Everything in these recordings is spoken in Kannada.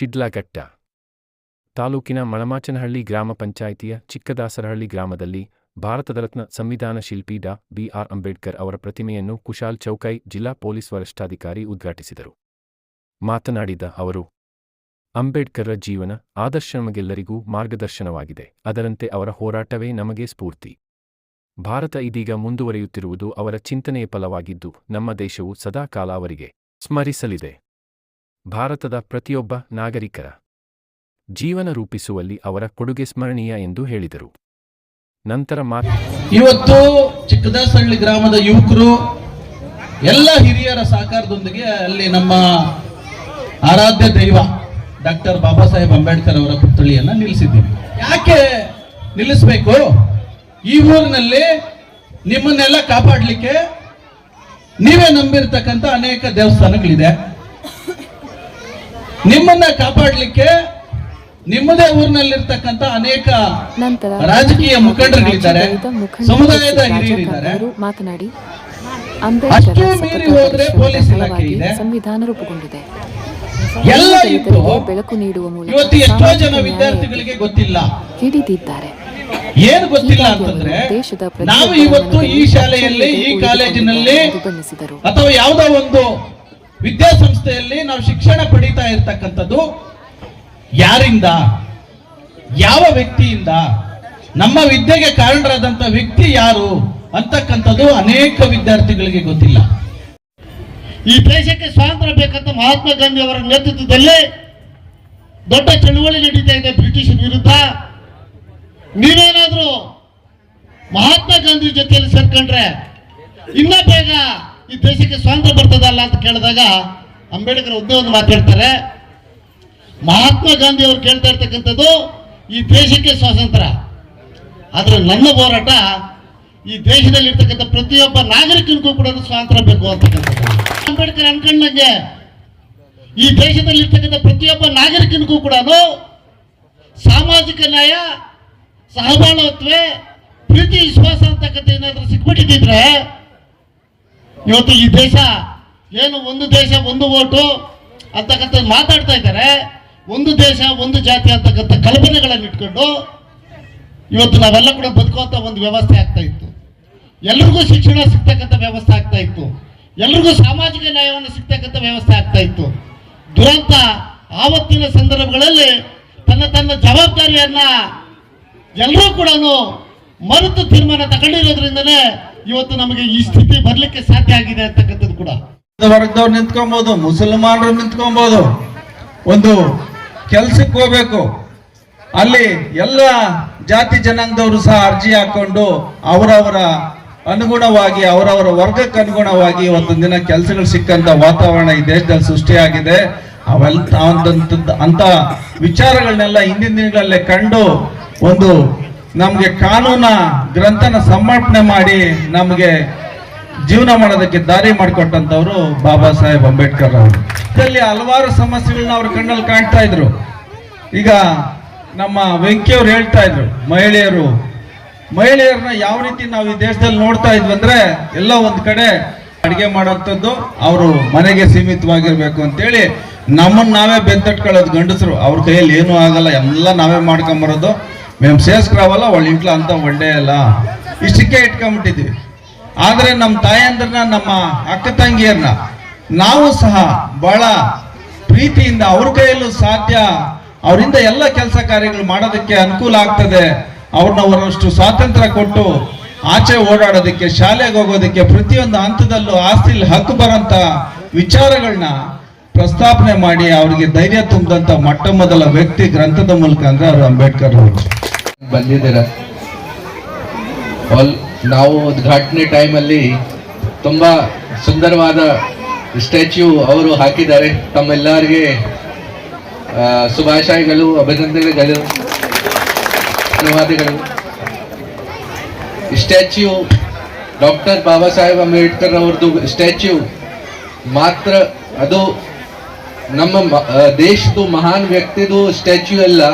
ಶಿಡ್ಲಘಟ್ಟ ತಾಲೂಕಿನ ಮಳಮಾಚನಹಳ್ಳಿ ಗ್ರಾಮ ಪಂಚಾಯಿತಿಯ ಚಿಕ್ಕದಾಸರಹಳ್ಳಿ ಗ್ರಾಮದಲ್ಲಿ ಭಾರತದ ರತ್ನ ಸಂವಿಧಾನ ಶಿಲ್ಪಿ ಡಾ ಬಿಆರ್ ಅಂಬೇಡ್ಕರ್ ಅವರ ಪ್ರತಿಮೆಯನ್ನು ಕುಶಾಲ್ ಚೌಕೈ ಜಿಲ್ಲಾ ಪೊಲೀಸ್ ವರಿಷ್ಠಾಧಿಕಾರಿ ಉದ್ಘಾಟಿಸಿದರು. ಮಾತನಾಡಿದ ಅವರು, ಅಂಬೇಡ್ಕರ್ರ ಜೀವನ ಆದರ್ಶ ನಮಗೆಲ್ಲರಿಗೂ ಮಾರ್ಗದರ್ಶನವಾಗಿದೆ. ಅದರಂತೆ ಅವರ ಹೋರಾಟವೇ ನಮಗೆ ಸ್ಫೂರ್ತಿ. ಭಾರತ ಇದೀಗ ಮುಂದುವರಿಯುತ್ತಿರುವುದು ಅವರ ಚಿಂತನೆಯ ಫಲವಾಗಿದ್ದು ನಮ್ಮ ದೇಶವು ಸದಾಕಾಲ ಅವರಿಗೆ ಸ್ಮರಿಸಲಿದೆ. ಭಾರತದ ಪ್ರತಿಯೊಬ್ಬ ನಾಗರಿಕರ ಜೀವನ ರೂಪಿಸುವಲ್ಲಿ ಅವರ ಕೊಡುಗೆ ಸ್ಮರಣೀಯ ಎಂದು ಹೇಳಿದರು. ನಂತರ ಮಾತು ಇವತ್ತು ಚಿಕ್ಕದಾಸಹಳ್ಳಿ ಗ್ರಾಮದ ಯುವಕರು, ಎಲ್ಲ ಹಿರಿಯರ ಸಹಕಾರದೊಂದಿಗೆ ಅಲ್ಲಿ ನಮ್ಮ ಆರಾಧ್ಯ ದೈವ ಡಾಕ್ಟರ್ ಬಾಬಾ ಸಾಹೇಬ್ ಅಂಬೇಡ್ಕರ್ ಅವರ ಪುತ್ಥಳಿಯನ್ನ ನಿಲ್ಲಿಸಿದ್ದೀವಿ. ಯಾಕೆ ನಿಲ್ಲಿಸಬೇಕು? ಈ ಊರಿನಲ್ಲಿ ನಿಮ್ಮನ್ನೆಲ್ಲ ಕಾಪಾಡಲಿಕ್ಕೆ ನೀವೇ ನಂಬಿರ್ತಕ್ಕಂಥ ಅನೇಕ ದೇವಸ್ಥಾನಗಳಿದೆ. ನಿಮ್ಮನ್ನ ಕಾಪಾಡಲಿಕ್ಕೆ ನಿಮ್ಮದೇ ಊರಿನಲ್ಲಿರ್ತಕ್ಕಂಥ ಅನೇಕ ರಾಜಕೀಯ ಮುಖಂಡರುಗಳಿದ್ದಾರೆ ಸಮುದಾಯದ ಹಿರಿಯರಿದ್ದಾರೆ. ಮಾತನಾಡಿ ಅಷ್ಟು ಅಂಬೇಡ್ಕರ್ ಮೀರಿ ಹೋದ್ರೆ ಪೊಲೀಸ್ ಇಲಾಖೆ ಇದೆ. ಸಂವಿಧಾನ ರೂಪುಗೊಂಡಿದೆ. ಎಲ್ಲ ಇತ್ತು ಇದ್ದು ಬೆಳಕು ನೀಡುವ ಮೂಲಕ ಇವತ್ತು ಎಷ್ಟೋ ಜನ ವಿದ್ಯಾರ್ಥಿಗಳಿಗೆ ಗೊತ್ತಿಲ್ಲ. ಹಿಡಿದಿದ್ದಾರೆ. ಏನು ಗೊತ್ತಿಲ್ಲ ಅಂತಂದ್ರೆ ದೇಶದ ನಾವು ಇವತ್ತು ಈ ಶಾಲೆಯಲ್ಲಿ ಈ ಕಾಲೇಜಿನಲ್ಲಿ ಅಥವಾ ಯಾವುದೋ ಒಂದು ವಿದ್ಯಾಸಂಸ್ಥೆಯಲ್ಲಿ ನಾವು ಶಿಕ್ಷಣ ಪಡೀತಾ ಇರ್ತಕ್ಕಂಥದ್ದು ಯಾರಿಂದ? ಯಾವ ವ್ಯಕ್ತಿಯಿಂದ? ನಮ್ಮ ವಿದ್ಯೆಗೆ ಕಾರಣರಾದಂತ ವ್ಯಕ್ತಿ ಯಾರು ಅಂತಕ್ಕಂಥದ್ದು ಅನೇಕ ವಿದ್ಯಾರ್ಥಿಗಳಿಗೆ ಗೊತ್ತಿಲ್ಲ. ಈ ದೇಶಕ್ಕೆ ಸ್ವಾತಂತ್ರ್ಯ ಬೇಕಂತ ಮಹಾತ್ಮ ಗಾಂಧಿ ಅವರ ನೇತೃತ್ವದಲ್ಲಿ ದೊಡ್ಡ ಚಳುವಳಿ ನಡೀತಾ ಇದೆ ಬ್ರಿಟಿಷ್ ವಿರುದ್ಧ. ನೀವೇನಾದರೂ ಮಹಾತ್ಮ ಗಾಂಧಿ ಜೊತೆಯಲ್ಲಿ ಸೇರ್ಕೊಂಡ್ರೆ ಇನ್ನ ಬೇಗ ಈ ದೇಶಕ್ಕೆ ಸ್ವಾತಂತ್ರ್ಯ ಬರ್ತದಲ್ಲ ಅಂತ ಕೇಳಿದಾಗ ಅಂಬೇಡ್ಕರ್ ಒಂದೇ ಒಂದು ಮಾತಾಡ್ತಾರೆ ಮಹಾತ್ಮ ಗಾಂಧಿ ಅವರು ಕೇಳ್ತಾ ಇರ್ತಕ್ಕಂಥದ್ದು ಈ ದೇಶಕ್ಕೆ ಸ್ವಾತಂತ್ರ್ಯ. ಆದರೆ ನನ್ನ ಹೋರಾಟ ಈ ದೇಶದಲ್ಲಿ ಇರ್ತಕ್ಕಂಥ ಪ್ರತಿಯೊಬ್ಬ ನಾಗರಿಕನಿಗೂ ಕೂಡ ಸ್ವಾತಂತ್ರ್ಯ ಬೇಕು ಅಂತಕ್ಕಂಥದ್ದು. ಅಂಬೇಡ್ಕರ್ ಅನ್ಕೊಂಡಂಗೆ ಈ ದೇಶದಲ್ಲಿ ಇರ್ತಕ್ಕಂಥ ಪ್ರತಿಯೊಬ್ಬ ನಾಗರಿಕನಿಗೂ ಕೂಡ ಸಾಮಾಜಿಕ ನ್ಯಾಯ ಸಹಬಾಳತ್ವ ಪ್ರೀತಿ, ವಿಶ್ವಾಸ ಅಂತಕ್ಕಂಥ ಏನಾದರೂ ಸಿಕ್ಬಿಟ್ಟಿದ್ರೆ ಇವತ್ತು ಈ ದೇಶ ಏನು ಒಂದು ದೇಶ ಒಂದು ಓಟು ಅಂತಕ್ಕಂಥ ಮಾತಾಡ್ತಾ ಇದ್ದಾರೆ. ಒಂದು ದೇಶ, ಒಂದು ಜಾತಿ ಅಂತಕ್ಕಂಥ ಕಲ್ಪನೆಗಳನ್ನು ಇಟ್ಕೊಂಡು ಇವತ್ತು ನಾವೆಲ್ಲ ಕೂಡ ಬದುಕುವಂತ ಒಂದು ವ್ಯವಸ್ಥೆ ಆಗ್ತಾ ಇತ್ತು. ಎಲ್ರಿಗೂ ಶಿಕ್ಷಣ ಸಿಗ್ತಕ್ಕಂಥ ವ್ಯವಸ್ಥೆ ಆಗ್ತಾ ಇತ್ತು. ಎಲ್ರಿಗೂ ಸಾಮಾಜಿಕ ನ್ಯಾಯವನ್ನು ಸಿಗ್ತಕ್ಕಂಥ ವ್ಯವಸ್ಥೆ ಆಗ್ತಾ ಇತ್ತು. ದುರಂತ ಆವತ್ತಿನ ಸಂದರ್ಭಗಳಲ್ಲಿ ತನ್ನ ತನ್ನ ಜವಾಬ್ದಾರಿಯನ್ನ ಎಲ್ಲರೂ ಕೂಡ ಮರೆತು ತೀರ್ಮಾನ ತಗೊಂಡಿರೋದ್ರಿಂದನೇ ಇವತ್ತು ನಮಗೆ ಈ ಸ್ಥಿತಿ ಬರಲಿಕ್ಕೆ ಸಾಧ್ಯ ಆಗಿದೆ ಅಂತಕ್ಕಂಥದ್ದು ಕೂಡ. ವರ್ಗದವ್ರು ನಿಂತ್ಕೊಬಹುದು ಮುಸಲ್ಮಾನರು ನಿಂತ್ಕೊಬಹುದು ಒಂದು ಕೆಲ್ಸಕ್ಕೆ ಹೋಗ್ಬೇಕು. ಅಲ್ಲಿ ಎಲ್ಲ ಜಾತಿ ಜನಾಂಗದವರು ಸಹ ಅರ್ಜಿ ಹಾಕೊಂಡು ಅವರವರ ಅನುಗುಣವಾಗಿ, ಅವರವರ ವರ್ಗಕ್ಕೆ ಅನುಗುಣವಾಗಿ ಒಂದು ದಿನ ಕೆಲಸಗಳು ಸಿಕ್ಕಂತ ವಾತಾವರಣ ಈ ದೇಶದಲ್ಲಿ ಸೃಷ್ಟಿಯಾಗಿದೆ. ಅವೆಲ್ಲ ಅಂತ ವಿಚಾರಗಳನ್ನೆಲ್ಲ ಹಿಂದಿನ ದಿನಗಳಲ್ಲೇ ಕಂಡು ಒಂದು ನಮಗೆ ಕಾನೂನ ಗ್ರಂಥನ ಸಮರ್ಪಣೆ ಮಾಡಿ ನಮಗೆ ಜೀವನ ಮಾಡೋದಕ್ಕೆ ದಾರಿ ಮಾಡಿಕೊಟ್ಟಂತವ್ರು ಬಾಬಾ ಸಾಹೇಬ್ ಅಂಬೇಡ್ಕರ್ ಅವರು. ಇದರಲ್ಲಿ ಹಲವಾರು ಸಮಸ್ಯೆಗಳನ್ನ ಅವ್ರ ಕಣ್ಣಲ್ಲಿ ಕಾಣ್ತಾ ಇದ್ರು. ಈಗ ನಮ್ಮ ವೆಂಕಿಯವ್ರು ಹೇಳ್ತಾ ಇದ್ರು, ಮಹಿಳೆಯರು, ಮಹಿಳೆಯರನ್ನ ಯಾವ ರೀತಿ ನಾವು ಈ ದೇಶದಲ್ಲಿ ನೋಡ್ತಾ ಇದ್ವಿ ಅಂದ್ರೆ ಎಲ್ಲ ಒಂದ್ ಕಡೆ ಅಡಿಗೆ ಮಾಡೋಂಥದ್ದು ಅವರು ಮನೆಗೆ ಸೀಮಿತವಾಗಿರ್ಬೇಕು ಅಂತೇಳಿ ನಮ್ಮನ್ನ ನಾವೇ ಬೆಂತಟ್ಕೊಳ್ಳೋದು ಗಂಡಸರು. ಅವ್ರ ಕೈಯಲ್ಲಿ ಏನೂ ಆಗಲ್ಲ, ಎಲ್ಲ ನಾವೇ ಮಾಡ್ಕೊಂಬರೋದು. మేము ಸೇಸ್ಕ್ರಾವಲ್ಲ వాళ్ళ ఇంట్లో అంతా వండేయాల ಇಷ್ಟಕ್ಕೆ ಇಟ್ಕೊಂಡ್ಬಿಟ್ಟಿದ್ವಿ ಆದ್ರೆ ನಮ್ಮ ತಾಯಂದ್ರನ್ನ ನಮ್ಮ ಅಕ್ಕ ತಂಗಿಯರ್ನ ನಾವು ಸಹ ಬಹಳ ಪ್ರೀತಿಯಿಂದ ಅವ್ರ ಕೈಯಲ್ಲೂ ಸಾಧ್ಯ ಅವರಿಂದ ಎಲ್ಲ ಕೆಲಸ ಕಾರ್ಯಗಳು ಮಾಡೋದಕ್ಕೆ ಅನುಕೂಲ ಆಗ್ತದೆ ಅವ್ರನ್ನ ಅವರಷ್ಟು ಸ್ವಾತಂತ್ರ್ಯ ಕೊಟ್ಟು ಆಚೆ ಓಡಾಡೋದಕ್ಕೆ ಶಾಲೆಗೆ ಹೋಗೋದಕ್ಕೆ ಪ್ರತಿಯೊಂದು ಹಂತದಲ್ಲೂ ಆಸ್ತಿಲಿ ಹಕ್ಕು ಬರೋಂಥ ವಿಚಾರಗಳನ್ನ ಪ್ರಸ್ತಾಪನೆ ಮಾಡಿ ಅವರಿಗೆ ಧೈರ್ಯ ತುಂಬಿದಂತ ಮೊಟ್ಟ ಮೊದಲ ವ್ಯಕ್ತಿ ಗ್ರಂಥದ ಮೂಲಕ ಅಂದ್ರೆ ಅವರು ಅಂಬೇಡ್ಕರ್ ಅವರು ಬಂದಿದ್ದೀರ? ನಾವು ಉದ್ಘಾಟನೆ ಟೈಮಲ್ಲಿ ತುಂಬಾ ಸುಂದರವಾದ ಸ್ಟ್ಯಾಚ್ಯೂ ಅವರು ಹಾಕಿದ್ದಾರೆ. ತಮ್ಮೆಲ್ಲರಿಗೆ ಶುಭಾಶಯಗಳು, ಅಭಿನಂದನೆಗಳು, ಧನ್ಯವಾದಗಳು. ಸ್ಟ್ಯಾಚ್ಯೂ ಡಾಕ್ಟರ್ ಬಾಬಾ ಸಾಹೇಬ್ ಅಂಬೇಡ್ಕರ್ ಅವ್ರದ್ದು ಸ್ಟ್ಯಾಚ್ಯೂ ಮಾತ್ರ ಅದು ನಮ್ಮ ದೇಶದ ಮಹಾನ್ ವ್ಯಕ್ತಿದು ಸ್ಟ್ಯಾಚ್ಯೂ ಅಲ್ಲ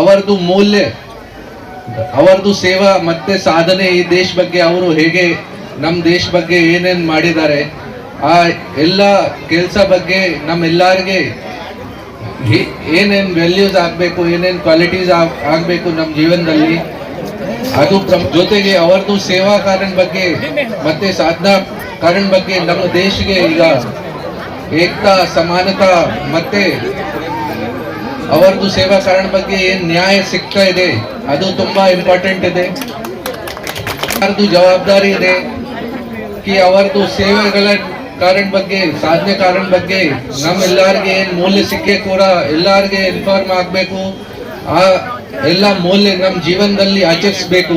ಅವರದು ಮೂಲ್ಯ. ಅವರದು ಸೇವಾ ಮತ್ತೆ ಸಾಧನೆ ಈ ದೇಶ ಬಗ್ಗೆ ಅವರು ಹೇಗೆ ನಮ್ಮ ದೇಶ ಬಗ್ಗೆ ಏನೇನ್ ಮಾಡಿದ್ದಾರೆ, ಆ ಎಲ್ಲ ಕೆಲಸ ಬಗ್ಗೆ ನಮ್ಮೆಲ್ಲರಿಗೆ ಏನೇನು ವ್ಯಾಲ್ಯೂಸ್ ಆಗಬೇಕು, ಏನೇನ್ ಕ್ವಾಲಿಟೀಸ್ ಆಗಬೇಕು ನಮ್ಮ ಜೀವನದಲ್ಲಿ. ಅದು ಜೊತೆಗೆ ಅವರದು ಸೇವಾ ಕಾರಣ ಬಗ್ಗೆ ಮತ್ತೆ ಸಾಧನಾ ಕಾರಣ ಬಗ್ಗೆ ನಮ್ಮ ದೇಶಕ್ಕೆ ಈಗ ಏಕತಾ, ಸಮಾನತಾ ಮತ್ತೆ ಅವರದು ಸೇವಾ ಕಾರಣ ಬಗ್ಗೆ ಏನು ನ್ಯಾಯ ಸಿಗ್ತಾ ಇದೆ ಅದು ತುಂಬಾ ಇಂಪಾರ್ಟೆಂಟ್ ಇದೆ. ಅವರದು ಜವಾಬ್ದಾರಿ ಇದೆ. ಕಿ ಅವರದು ಸೇವೆಗಳ ಕಾರಣ ಬಗ್ಗೆ ಸಾಧನೆ ಕಾರಣ ಬಗ್ಗೆ ನಮ್ಮೆಲ್ಲರಿಗೆ ಏನು ಮೌಲ್ಯ ಸಿಕ್ಕೆ ಕೂಡ ಎಲ್ಲಾರ್ಗೆ ಇನ್ಫಾರ್ಮ್ ಆಗಬೇಕು. ಆ ಎಲ್ಲ ಮೌಲ್ಯ ನಮ್ಮ ಜೀವನದಲ್ಲಿ ಆಚರಿಸ್ಬೇಕು.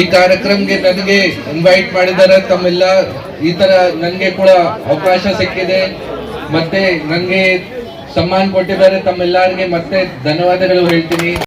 ಈ ಕಾರ್ಯಕ್ರಮಕ್ಕೆ ನನಗೆ ಇನ್ವೈಟ್ ಮಾಡಿದ್ದಾರೆ ತಮ್ಮೆಲ್ಲ. ಈ ತರ ನನಗೆ ಕೂಡ ಅವಕಾಶ ಸಿಕ್ಕಿದೆ. ಮತ್ತೆ ನನಗೆ ಸಮ್ಮಾನ ಕೊಟ್ಟಿದ್ದಾರೆ ತಮ್ಮೆಲ್ಲರಿಗೆ. ಮತ್ತೆ ಧನ್ಯವಾದಗಳು ಹೇಳ್ತೀನಿ.